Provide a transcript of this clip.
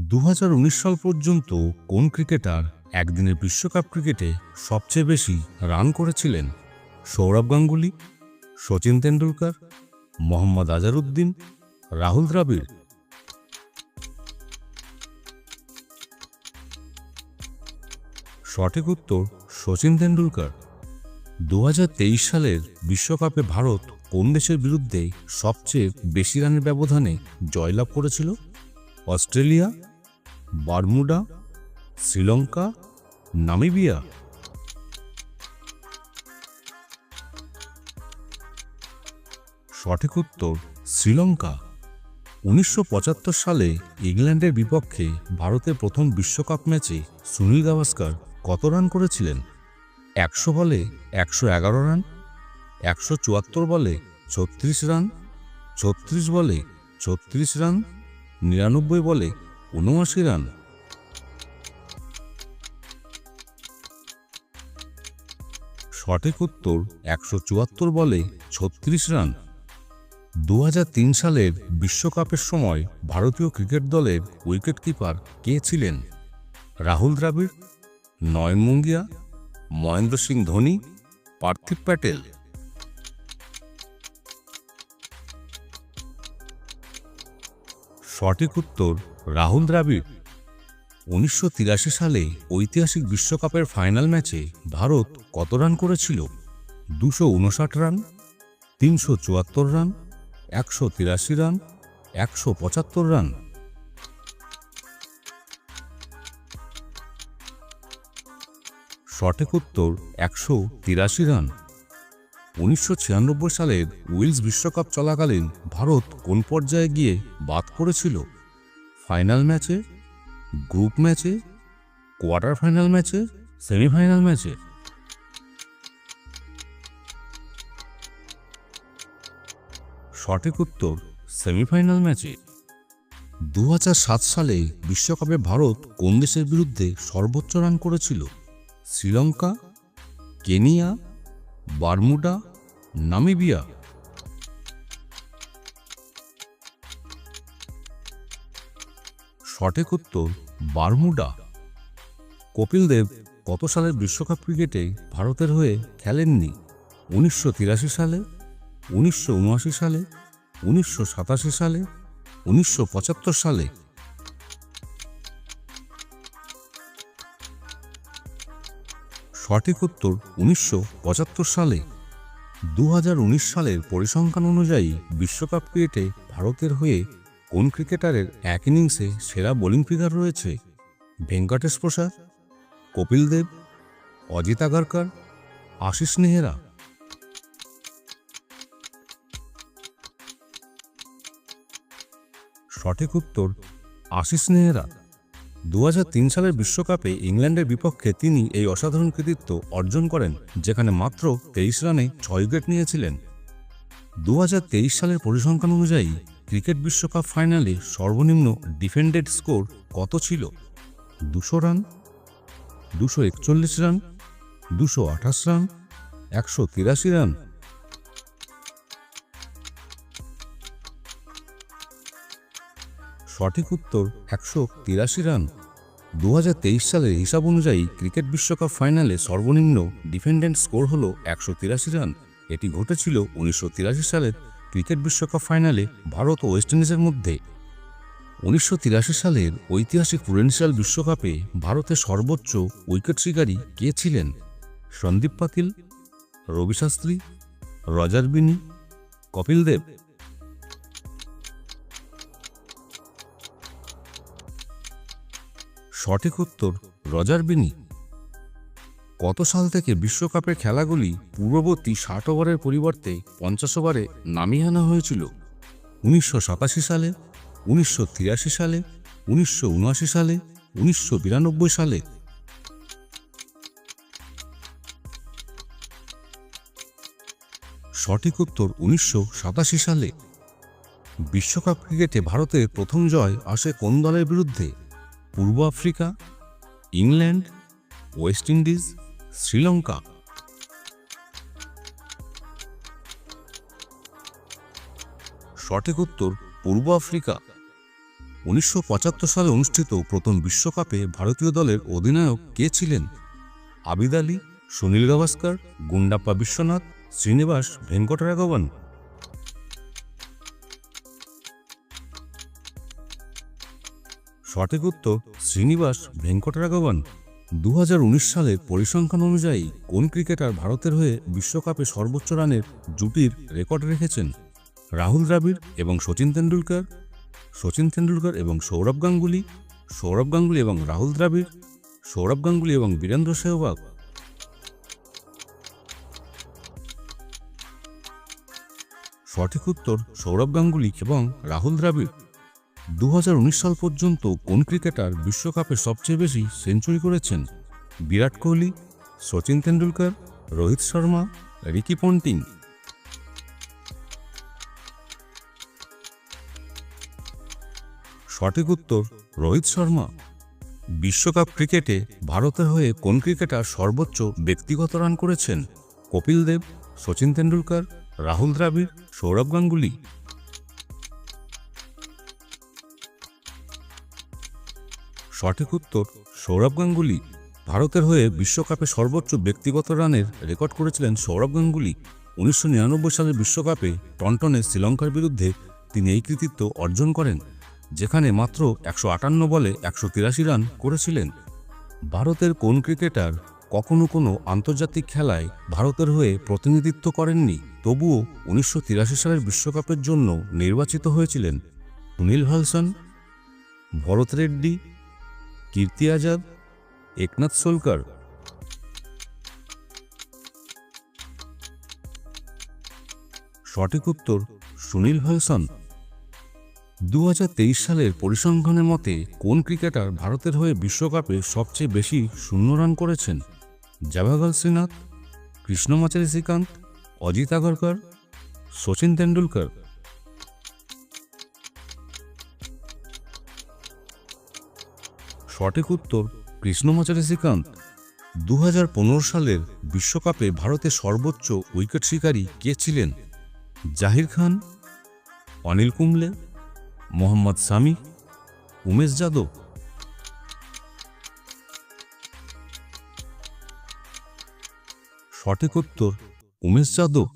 দু হাজার উনিশ সাল পর্যন্ত কোন ক্রিকেটার একদিনের বিশ্বকাপ ক্রিকেটে সবচেয়ে বেশি রান করেছিলেন? সৌরভ গাঙ্গুলি, সচিন তেন্ডুলকার, মোহাম্মদ আজারউদ্দিন, রাহুল দ্রাবিড়। সঠিক উত্তর সচিন তেন্ডুলকার। দু হাজার তেইশ সালের বিশ্বকাপে ভারত কোন দেশের বিরুদ্ধে সবচেয়ে বেশি রানের ব্যবধানে জয়লাভ করেছিল? Australia Bermuda, Sri Lanka, Namibia. সঠিক উত্তর, শ্রীলঙ্কা। উনিশশো পঁচাত্তর সালে ইংল্যান্ডের বিপক্ষে ভারতের প্রথম বিশ্বকাপ ম্যাচে সুনীল গাভাস্কর কত রান করেছিলেন? একশো বলে একশো এগারো রান, একশো চুয়াত্তর বলে ছত্রিশ রান, ছত্রিশ বলে ছত্রিশ রান, নিরানব্বই বলে উনআশি রান। সঠিক উত্তর একশো চুয়াত্তর বলে ছত্রিশ রান। দু হাজার তিন সালের বিশ্বকাপের সময় ভারতীয় ক্রিকেট দলের উইকেটকিপার কে ছিলেন? রাহুল দ্রাবিড়, নয়ন মুঙ্গিয়া, মহেন্দ্র সিং ধোনি, পার্থিব প্যাটেল। সঠিক উত্তর রাহুল দ্রাবিড়। উনিশশো তিরাশি সালে ঐতিহাসিক বিশ্বকাপের ফাইনাল ম্যাচে ভারত কত রান করেছিল? দুশো উনষাট রান, তিনশো চুয়াত্তর রান, একশো তিরাশি রান, একশো পঁচাত্তর রান। সঠিক উত্তর একশো তিরাশি রান। উনিশশো ছিয়ানব্বই সালের উইলস বিশ্বকাপ চলাকালীন ভারত কোন পর্যায়ে গিয়ে বাদ করেছিল ফাইনাল ম্যাচে? গ্রুপ ম্যাচে? কোয়ার্টার ফাইনাল ম্যাচে? সেমিফাইনাল ম্যাচে? সঠিক উত্তর, সেমিফাইনাল ম্যাচে। দু হাজার সাত সালে বিশ্বকাপে ভারত কোন দেশের বিরুদ্ধে সর্বোচ্চ রান করেছিল? শ্রীলঙ্কা? কেনিয়া? বারমুডা? নামিবিয়া। সঠিক উত্তর, বারমুডা। কপিল দেব কত সালের বিশ্বকাপ ক্রিকেটে ভারতের হয়ে খেলেননি? উনিশশো তিরাশি সালে, উনিশশো উনআশি সালে, উনিশশো সাতাশি সালে, উনিশশো পঁচাত্তর সালে। সঠিক উত্তর, উনিশশো পঁচাত্তর সালে। দু হাজার উনিশ সালের পরিসংখ্যান অনুযায়ী বিশ্বকাপ ক্রিকেটে ভারতের হয়ে কোন ক্রিকেটারের এক ইনিংসে সেরা বোলিং ফিগার রয়েছে? ভেঙ্কটেশ প্রসাদ, কপিল দেব, অজিত আগারকার, আশিস নেহেরা। সঠিক উত্তর আশিস নেহেরা। দু হাজার তিন সালের বিশ্বকাপে ইংল্যান্ডের বিপক্ষে তিনি এই অসাধারণ কৃতিত্ব অর্জন করেন, যেখানে মাত্র তেইশ রানে ছয় উইকেট নিয়েছিলেন। দু হাজার তেইশ সালের পরিসংখ্যান অনুযায়ী, ক্রিকেট বিশ্বকাপ ফাইনালে সর্বনিম্ন ডিফেন্ডেড স্কোর কত ছিল? দুশো রান, দুশো একচল্লিশ রান, দুশো আঠাশ রান, একশো তিরাশি রান। সঠিক উত্তর একশো তিরাশি রান। দু হাজার তেইশ সালের হিসাব অনুযায়ী ক্রিকেট বিশ্বকাপ ফাইনালে সর্বনিম্ন ডিফেন্ডেন্ট স্কোর হল একশো তিরাশি রান। এটি ঘটেছিল উনিশশো তিরাশি সালের ক্রিকেট বিশ্বকাপ ফাইনালে ভারত ও ওয়েস্ট ইন্ডিজের মধ্যে। উনিশশো তিরাশি সালের ঐতিহাসিক প্রুডেন্সিয়াল বিশ্বকাপে ভারতের সর্বোচ্চ উইকেট শিকারী কে ছিলেন? সন্দীপ পাতিল, রবি শাস্ত্রী, রজার বিনি, কপিল দেব। সঠিক উত্তর রজার বিনি। কত সাল থেকে বিশ্বকাপের খেলাগুলি পূর্ববর্তী ষাট ওভারের পরিবর্তে পঞ্চাশ ওভারে নামিয়ে আনা হয়েছিল? উনিশশো সাতাশি সালে, উনিশশো তিরাশি সালে, উনিশশো উনআশি সালে, উনিশশো বিরানব্বই সালে। সঠিক উত্তর উনিশশো সাতাশি সালে। বিশ্বকাপ ক্রিকেটে ভারতের প্রথম জয় আসে কোন দলের বিরুদ্ধে? পূর্ব Africa, England, West Indies, Sri Lanka. সঠিক উত্তর পূর্ব আফ্রিকা। উনিশশো পঁচাত্তর সালে অনুষ্ঠিত প্রথম বিশ্বকাপে ভারতীয় দলের অধিনায়ক কে ছিলেন? আবিদ আলী, সুনীল গাভাস্কর, গুন্ডাপ্পা বিশ্বনাথ, শ্রীনিবাস ভেঙ্কটরাঘবন। সঠিক উত্তর শ্রীনিবাস ভেঙ্কটরাঘবন। দু সালের পরিসংখ্যান অনুযায়ী কোন ক্রিকেটার ভারতের হয়ে বিশ্বকাপে সর্বোচ্চ রানের জুটির রেকর্ড রেখেছেন? রাহুল দ্রাবিড় এবং সচিন তেন্ডুলকর সচিন তেন্ডুলকর এবং সৌরভ গাঙ্গুলি সৌরভ গাঙ্গুলি এবং রাহুল দ্রাবিড়, সৌরভ গাঙ্গুলি এবং বীরেন্দ্র সেহবাগ। সঠিক উত্তর সৌরভ গাঙ্গুলি এবং রাহুল দ্রাবিড়। দু হাজার উনিশ সাল পর্যন্ত কোন ক্রিকেটার বিশ্বকাপে সবচেয়ে বেশি সেঞ্চুরি করেছেন? Virat Kohli, Sachin Tendulkar, Rohit Sharma, Ricky Ponting. সঠিক উত্তর, রোহিত শর্মা। বিশ্বকাপ ক্রিকেটে ভারতের হয়ে কোন ক্রিকেটার সর্বোচ্চ ব্যক্তিগত রান করেছেন? কপিল দেব, সচিন তেন্ডুলকর, রাহুল দ্রাবিড়, সৌরভ গাঙ্গুলি। সঠিক উত্তর সৌরভ গাঙ্গুলি। ভারতের হয়ে বিশ্বকাপে সর্বোচ্চ ব্যক্তিগত রানের রেকর্ড করেছিলেন সৌরভ গাঙ্গুলি। উনিশশো নিরানব্বই সালের বিশ্বকাপে টনটনে শ্রীলঙ্কার বিরুদ্ধে তিনি এই কৃতিত্ব অর্জন করেন, যেখানে মাত্র একশো আটান্ন বলে একশো তিরাশি রান করেছিলেন। ভারতের কোন ক্রিকেটার কখনো কোনো আন্তর্জাতিক খেলায় ভারতের হয়ে প্রতিনিধিত্ব করেননি, তবুও উনিশশো তিরাশি সালের বিশ্বকাপের জন্য নির্বাচিত হয়েছিলেন সুনীল ভালসন ভরত রেড্ডি কীর্তি আজাদ, একনাথ সোলকার। সঠিক উত্তর সুনীল ভালসন দু সালের পরিসংখ্যানের মতে কোন ক্রিকেটার ভারতের হয়ে বিশ্বকাপে সবচেয়ে বেশি শূন্য রান করেছেন? জাভাগল শ্রীনাথ কৃষ্ণমাচারী শ্রীকান্ত, অজিত আগরকর সচিন তেন্ডুলকর। সঠিক উত্তর কৃষ্ণমাচারী শ্রীকান্ত। দু হাজার পনেরো সালের বিশ্বকাপে ভারতের সর্বোচ্চ উইকেট শিকারী কে ছিলেন? জাহির খান, অনিল কুম্বলে, মোহাম্মদ সামি, উমেশ যাদব। সঠিক উত্তর উমেশ যাদব।